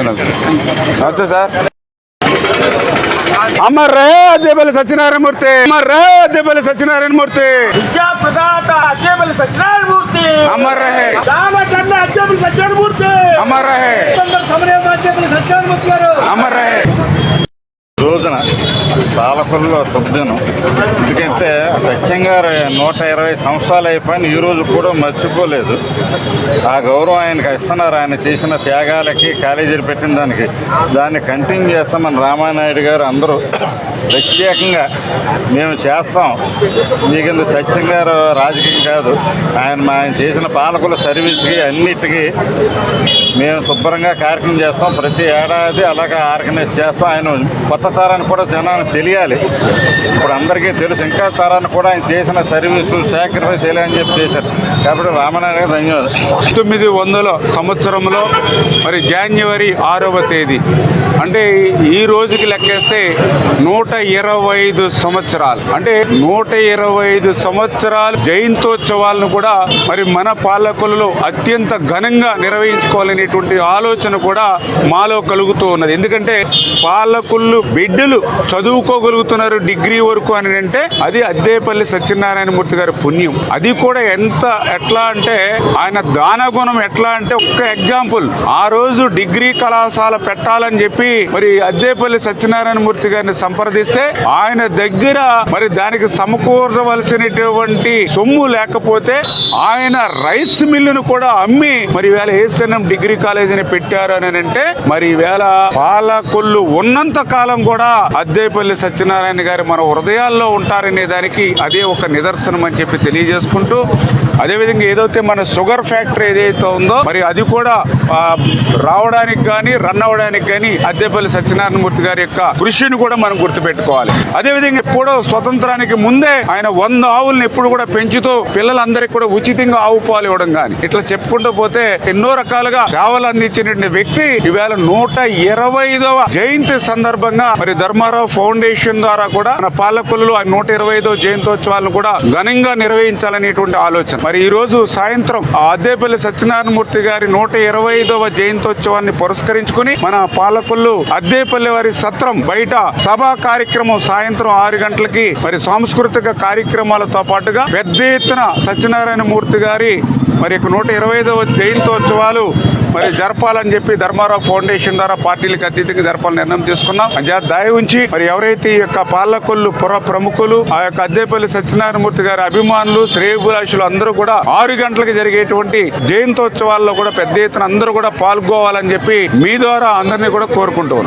నమస్తే సార్. అమర్ రే అద్దెపల్లి సత్యనారాయణ మూర్తి అమర్ రే అద్దెపల్లి సత్యనారాయణ మూర్తి విద్యా ప్రదాత అజ్జేపల్లి సత్యనారాయణమూర్తి అమర్ రహే దానకన్నా అజ్జేపల్లి సత్యనారాయణమూర్తి అమర్ రహే సత్యనారాయణమూర్తి అమర్ రహే రోజున పాలకుల్లో సభ్యును ఎందుకంటే సత్యం గారు నూట ఇరవై సంవత్సరాలు అయిపోయిన ఈ రోజు కూడా మర్చిపోలేదు. ఆ గౌరవం ఆయనకి ఇస్తున్నారు. ఆయన చేసిన త్యాగాలకి కాలేజీలు పెట్టిన దానికి. దాన్ని కంటిన్యూ చేస్తాం మన రామానాయుడు గారు అందరూ ప్రత్యేకంగా మేము చేస్తాం. మీకింద సత్యం గారు రాజకీయం కాదు. ఆయన ఆయన చేసిన పాలకుల సర్వీస్కి అన్నిటికీ మేము శుభ్రంగా కార్యక్రమం చేస్తాం. ప్రతి ఏడాది అలాగే ఆర్గనైజ్ చేస్తాం. ఆయన కొత్త తరానికి కూడా జనానికి తెలియాలి. ఇప్పుడు అందరికీ తెలుసు. ఇంకా తరాన్ని కూడా ఆయన చేసిన సర్వీసు సాక్రిఫైస్ అని చెప్పి చేశారు. కాబట్టి రామనారాయణ గారు ధన్యవాదాలు. పంతొమ్మిది వందల సంవత్సరంలో మరి జాన్యువరి ఆరవ తేదీ. అంటే ఈ రోజుకి లెక్కేస్తే నూట ఇరవై ఐదు సంవత్సరాలు. అంటే నూట ఇరవై ఐదు సంవత్సరాలు జయంతోత్సవాలను కూడా మరి మన పాలకులలో అత్యంత ఘనంగా నిర్వహించుకోవాలనేటువంటి ఆలోచన కూడా మాలో కలుగుతూ ఉన్నది. ఎందుకంటే పాలకులు బిడ్డలు చదువుకు చదువుకోగలుగుతున్నారు డిగ్రీ వరకు అని అంటే అది అద్దేపల్లి సత్యనారాయణ మూర్తి గారి పుణ్యం. అది కూడా ఎంత ఎట్లా అంటే ఆయన దానగుణం ఎట్లా అంటే ఒక్క ఎగ్జాంపుల్. ఆ రోజు డిగ్రీ కళాశాల పెట్టాలని చెప్పి మరి అద్దేపల్లి సత్యనారాయణ మూర్తి గారిని సంప్రదిస్తే ఆయన దగ్గర మరి దానికి సమకూర్చవలసినటువంటి సొమ్ము లేకపోతే ఆయన రైస్ మిల్లును కూడా అమ్మి మరి వేళ ఏఎస్ఎన్ఎం డిగ్రీ కాలేజీని పెట్టారు అని అంటే మరి వేళ పాలకొల్లు ఉన్నంత కాలం కూడా అద్దేపల్లి సత్యనారాయణ గారు మన హృదయాల్లో ఉంటారనే దానికి అదే ఒక నిదర్శనం అని చెప్పి తెలియజేసుకుంటూ అదేవిధంగా ఏదైతే మన షుగర్ ఫ్యాక్టరీ ఏదైతే ఉందో మరి అది కూడా రావడానికి కానీ రన్ అవ్వడానికి కానీ అద్దెపల్లి సత్యనారాయణ మూర్తి గారి యొక్క కృషిని కూడా మనం గుర్తుపెట్టుకోవాలి. అదేవిధంగా ఎప్పుడో స్వతంత్రానికి ముందే ఆయన వంద ఆవులను ఎప్పుడు కూడా పెంచుతూ పిల్లలందరికీ కూడా ఉచితంగా ఆవు పాలు ఇవ్వడం కానీ ఇట్లా చెప్పుకుంటూ పోతే ఎన్నో రకాలుగా సేవలు అందించినటువంటి వ్యక్తి ఈవేళ నూట ఇరవై ఐదవ జయంతి సందర్భంగా మరి ధర్మారావు ఫౌండేషన్ ద్వారా కూడా మన పాలకులు ఆ నూట ఇరవై ఐదవ జయంతోత్సవాలను కూడా ఘనంగా నిర్వహించాలనేటువంటి ఆలోచన. మరి ఈ రోజు సాయంత్రం ఆ అద్దేపల్లి సత్యనారాయణమూర్తి గారి నూట ఇరవై ఐదవ జయంతోత్సవాన్ని పురస్కరించుకుని మన పాలకులు అద్దేపల్లి వారి సత్రం బయట సభా కార్యక్రమం సాయంత్రం ఆరు గంటలకి మరి సాంస్కృతిక కార్యక్రమాలతో పాటుగా పెద్ద ఎత్తున సత్యనారాయణ మూర్తి గారి మరి యొక్క నూట ఇరవై ఐదవ జయంతోత్సవాలు మరి జరపాలని చెప్పి ధర్మారావు ఫౌండేషన్ ద్వారా పార్టీలకు అతీతంగా జరపాలని నిర్ణయం తీసుకున్నాం. దాయి దయ ఉంచి మరి ఎవరైతే ఈ యొక్క పాలకొల్లు పుర ప్రముఖులు ఆ యొక్క అద్దేపల్లి సత్యనారాయణమూర్తి గారి అభిమానులు శ్రేయభిలాషులు అందరూ కూడా ఆరు గంటలకు జరిగేటువంటి జయంతోత్సవాల్లో కూడా పెద్ద ఎత్తున అందరూ కూడా పాల్గొవాలని చెప్పి మీ ద్వారా అందరినీ కూడా కోరుకుంటూ